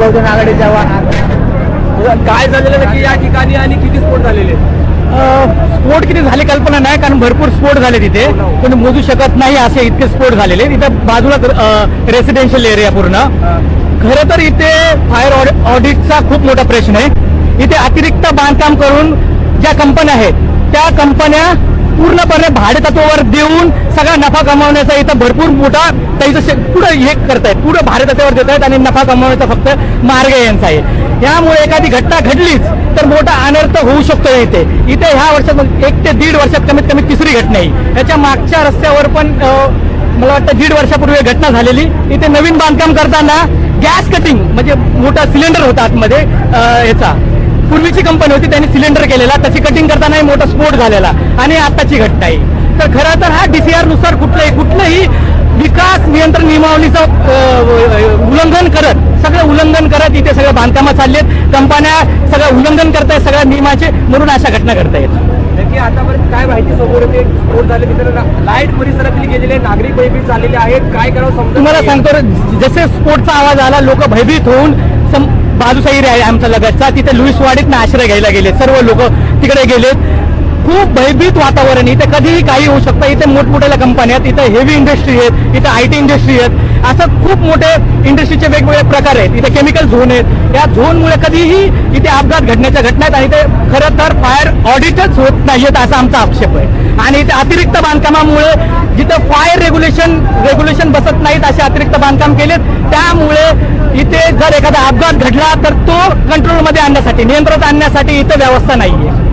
बहुजन आघाडी जवान काय झालेलं नक्की या ठिकाणी आणि किती स्फोट झालेले? स्फोट किती झाले कल्पना नाही कारण भरपूर स्फोट झाले तिथे. पण मोजू शकत नाही असे इतके स्फोट झालेले. तिथे बाजूला रेसिडेन्शियल एरिया पूर्ण. खरं तर इथे फायर ऑडिटचा खूप मोठा प्रश्न आहे. इथे अतिरिक्त बांधकाम करून ज्या कंपन्या आहेत त्या कंपन्या पूर्णपणे भाडेतत्वावर देऊन सगळा नफा कमावण्याचा इथं भरपूर मोठा त्याचं शे- पुढं हे करतायत. पुढं भाडेतत्वावर देत आहेत आणि नफा कमावण्याचा फक्त मार्ग यांचा आहे. त्यामुळे एखादी घटना घडलीच तर मोठा अनर्थ होऊ शकतो इथे. इथे ह्या वर्षात एक ते दीड वर्षात कमीत कमी तिसरी घटना आहे. याच्या मागच्या रस्त्यावर पण मला वाटतं दीड वर्षापूर्वी घटना झालेली. इथे नवीन बांधकाम करताना गॅस कटिंग म्हणजे मोठा सिलेंडर होता आतमध्ये याचा. पूर्वीची कंपनी होती त्यांनी सिलेंडर केलेला. त्याची कटिंग करतानाही मोठा स्फोट झालेला. आणि आताची घटना आहे तर खरं तर हा डीसीआरनुसार कुठलंही कुठलंही विकास नियंत्रण नियमावलीचं उल्लंघन करत सगळं उल्लंघन करत इथे सगळं बांधकामं चाललेत. कंपन्या सगळं उल्लंघन करतायत सगळ्या नियमाचे म्हणून अशा घटना करतायत नक्की आतापर्यंत काय माहिती समोर येते? स्फोट झाले तिथे लाइट परिसरातली गेलेले नागरिक भयभीत झालेले आहेत. काय करावं समजत तुम्हाला. सांगतो जसे स्फोटचा आवाज आला लोक भयभीत होऊन सम- आहे आमचा लगतचा. तिथे लुईसवाडीत आश्रय घ्यायला गेले. सर्व लोक तिकडे गेलेत खूप भयभीत वातावरण इथे कधीही काही होऊ शकतं. इथे मोठमोठ्या कंपन्या आहेत. इथे हेवी इंडस्ट्री आहेत. इथे आय टी इंडस्ट्री आहेत. असं खूप मोठे इंडस्ट्रीचे वेगवेगळे प्रकार आहेत. इथे केमिकल झोन आहेत. या झोनमुळे कधीही इथे अपघात घडण्याच्या घटना आहेत. आणि ते खरं तर फायर ऑडिटच होत नाहीयेत असा आमचा आक्षेप आहे. आणि इथे अतिरिक्त बांधकामामुळे जिथं फायर रेग्युलेशन रेग्युलेशन बसत नाहीत असे अतिरिक्त बांधकाम केलेत त्यामुळे जर एखादा अपघात घडला तर तो कंट्रोलमध्ये आणण्यासाठी नियंत्रणात आणण्यासाठी इथं व्यवस्था नाहीये.